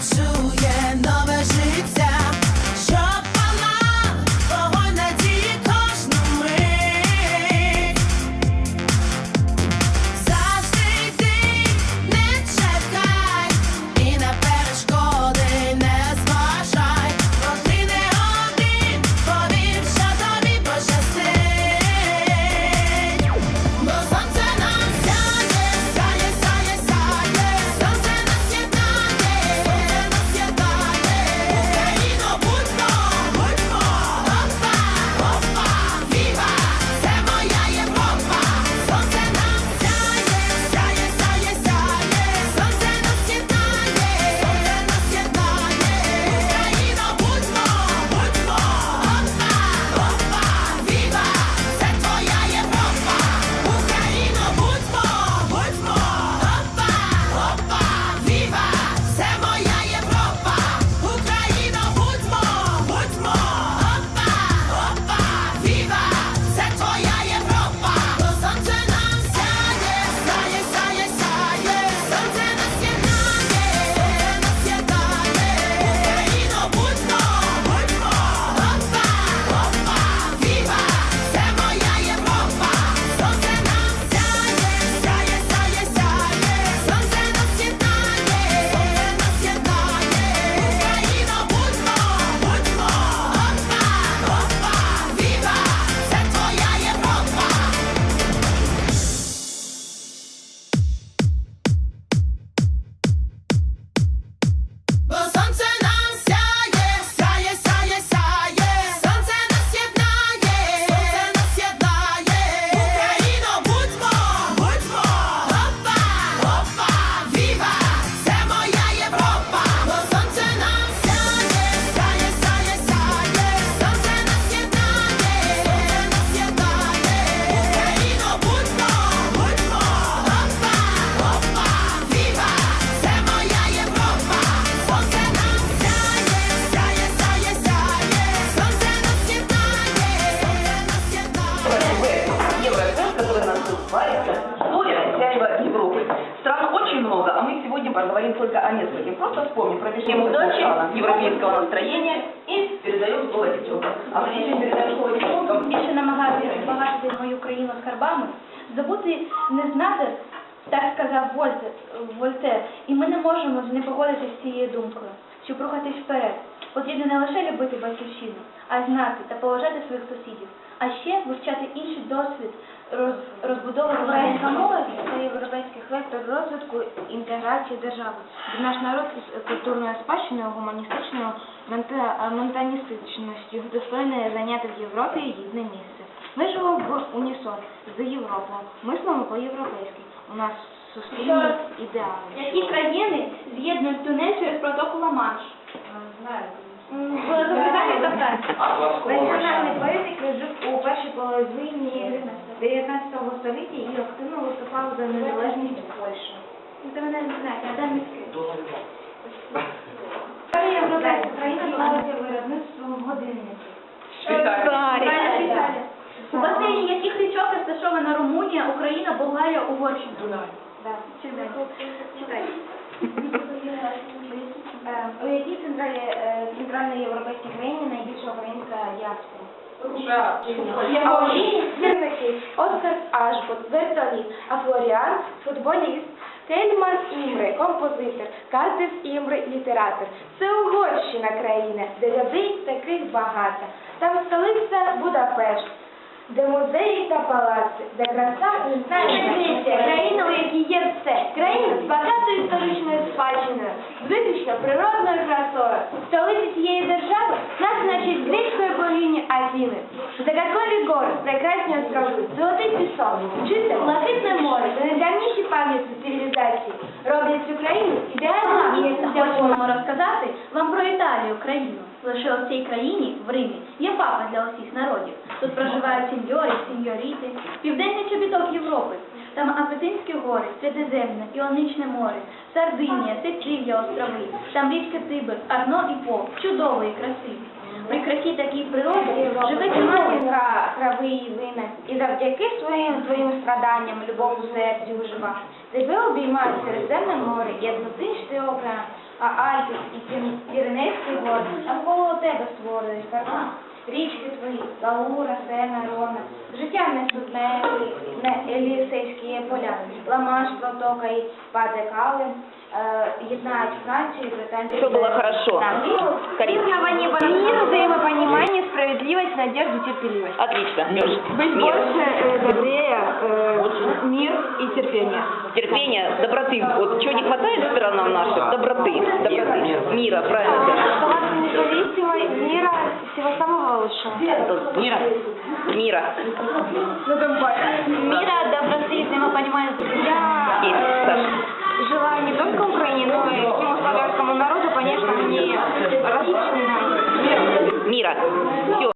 to мы сегодня поговорим только о нескольких. Просто вспомним, пробежим удачи, европейского настроения и передаем слово девчонкам. А прежде чем передаем слово девчонкам, більше намагатися збагатити мою країну скарбами, забути не знати, так сказав Вольтер, Вольтер. І ми не можемо не погодитися з цією думкою, щоб рухатись вперед. Потрібно не лише любити батьківщину, а й знати та поважати своїх сусідів, а ще вивчати інший досвід роз, розбудови Українська молодь це європейський вектор розвитку інтеграції держави, де наш народ із культурною спадщиною, гуманістичною менталістичністю достойний зайняти в Європі гідне місце. Ми живемо в унісон з Європою, мислимо по-європейськи. У нас суспільні ідеали. Які країни з'єднують тунель через протоку Ла-Манш? М, Великобританія та Франція. Національний поетик жив у першій половині 19 століття і активно виступав за незалежність Польщі. Це мене не знаєте, а де міський? Європейська країна славиться виробництвом годинників. Швейцарія. У басейні яких річок розташована Румунія, Україна, Болгарія, Угорщина? Так. Читай. Читай. У якій е, центральній європейській країні найбільша українська діаспора? Зірники, Оскар Ашбот, вертоліт, а Флоріан – футболіст, Кельман Імре, композитор, Картес Імре – літератор. Це Угорщина країна, де людей таких багато. Там столиця Будапешт, де музеї та палаци, де краса не знає. Країна, у якій є все. Багатою історичною спадщиною, виключно природною красою. Столиця цієї держави нас значить грецької богині Афіни. Загадкові гори, прекрасні острови, золотий пісок, чисте блакитне море та найдавніші пам'ятки цивілізації роблять цю країну для Хочемо розказати вам про Італію, країну. Лише у цій країні, в Римі, є папа для усіх народів. Тут проживають сеньори, сеньоріти, південний чобіток Європи. Там Апетинські гори, Середземне, Іонічне море, Сардинія, Сицилія, острови. Там річки Тибр, Арно і По, чудової краси. При красі такій природи живе чимало. Матінка трави і вина, і завдяки своїм своїм страданням любов у серці ужива. Тебе обіймають Середземне море, єднотичний океан, а Альпи і Пір- Піренейські гори навколо тебе створюють карман. Річки твої, Лаура, Сена, Рона, життя на Елісейські поля, Ламанш, Протока і Падекали, е, єднають Францію і Британію. Все было хорошо. Карина. Мир, взаимопонимание, справедливость, надежда, терпеливость. Отлично. Лёш, Быть мир. больше э, добрее, э, мир и терпение. терпения, доброты. Вот чего не хватает странам нашим? Доброты. Доброты. Мира, правильно. Оставаться независимой, мира, всего самого лучшего. Мира. Мира. Мира, доброты взаимопонимания. Я э, желаю не только Украине, но и всему славянскому народу, конечно, мне различные Мира. Все.